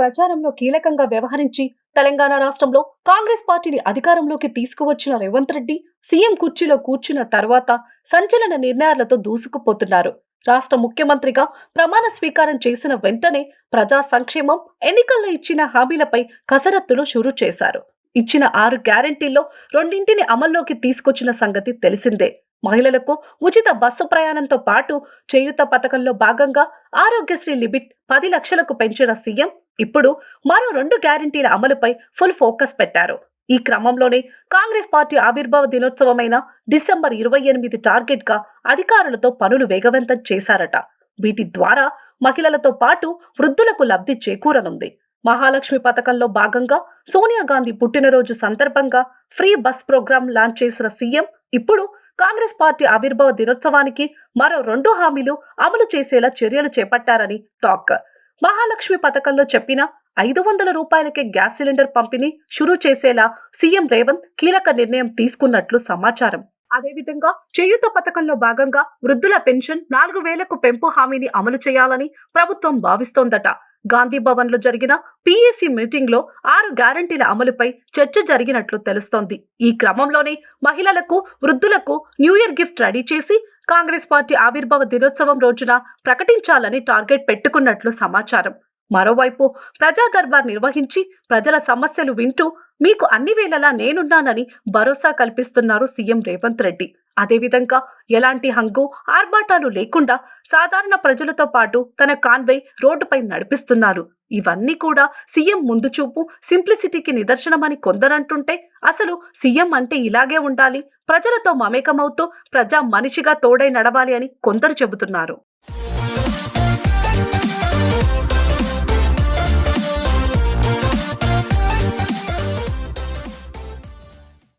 ప్రచారంలో కీలకంగా వ్యవహరించి తెలంగాణ రాష్ట్రంలో కాంగ్రెస్ పార్టీని అధికారంలోకి తీసుకువచ్చిన రేవంత్ రెడ్డి సీఎం కుర్చీలో కూర్చున్న తర్వాత సంచలన నిర్ణయాలతో దూసుకుపోతున్నారు. రాష్ట్ర ముఖ్యమంత్రిగా ప్రమాణ స్వీకారం చేసిన వెంటనే ప్రజా సంక్షేమం ఎన్నికల్లో ఇచ్చిన హామీలపై కసరత్తులు షురూ చేశారు. ఇచ్చిన ఆరు గ్యారంటీల్లో రెండింటిని అమల్లోకి తీసుకొచ్చిన సంగతి తెలిసిందే. మహిళలకు ఉచిత బస్సు ప్రయాణంతో పాటు చేయుత పథకంలో భాగంగా ఆరోగ్యశ్రీ లిమిట్ పది లక్షలకు పెంచిన సీఎం ఇప్పుడు మరో రెండు గ్యారంటీల అమలుపై ఫుల్ ఫోకస్ పెట్టారు. ఈ క్రమంలోనే కాంగ్రెస్ పార్టీ ఆవిర్భావ దినోత్సవమైన డిసెంబర్ ఇరవై ఎనిమిది టార్గెట్గా అధికారులతో పనులు వేగవంతం చేశారట. వీటి ద్వారా మహిళలతో పాటు వృద్ధులకు లబ్ధి చేకూరనుంది. మహాలక్ష్మి పథకంలో భాగంగా సోనియా గాంధీ పుట్టినరోజు సందర్భంగా ఫ్రీ బస్ ప్రోగ్రాం లాంచ్ చేసిన సీఎం ఇప్పుడు కాంగ్రెస్ పార్టీ ఆవిర్భావ దినోత్సవానికి మరో రెండు హామీలు అమలు చేసేలా చర్యలు చేపట్టారని టాక్. మహాలక్ష్మి పథకంలో చెప్పిన ఐదు వందల రూపాయలకే గ్యాస్ సిలిండర్ పంపిణీ షురూ చేసేలా సీఎం రేవంత్ కీలక నిర్ణయం తీసుకున్నట్లు సమాచారం. అదేవిధంగా చేయూత పథకంలో భాగంగా వృద్ధుల పెన్షన్ నాలుగు వేలకు పెంపు హామీని అమలు చేయాలని ప్రభుత్వం భావిస్తోందట. గాంధీ భవన్లో జరిగిన పిఎస్సీ మీటింగ్లో ఆరు గ్యారంటీల అమలుపై చర్చ జరిగినట్లు తెలుస్తోంది. ఈ క్రమంలోనే మహిళలకు వృద్ధులకు న్యూ ఇయర్ గిఫ్ట్ రెడీ చేసి కాంగ్రెస్ పార్టీ ఆవిర్భావ దినోత్సవం రోజున ప్రకటించాలని టార్గెట్ పెట్టుకున్నట్లు సమాచారం. మరోవైపు ప్రజా దర్బార్ నిర్వహించి ప్రజల సమస్యలు వింటూ మీకు అన్ని వేళలా నేనున్నానని భరోసా కల్పిస్తున్నారు సీఎం రేవంత్ రెడ్డి. అదేవిధంగా ఎలాంటి హంగు ఆర్భాటాలు లేకుండా సాధారణ ప్రజలతో పాటు తన కాన్వే రోడ్డుపై నడిపిస్తున్నారు. ఇవన్నీ కూడా సీఎం ముందు చూపు సింప్లిసిటీకి నిదర్శనమని కొందరంటుంటే అసలు సీఎం అంటే ఇలాగే ఉండాలి ప్రజలతో మమేకమవుతూ ప్రజా మనిషిగా తోడై నడవాలి అని కొందరు చెబుతున్నారు.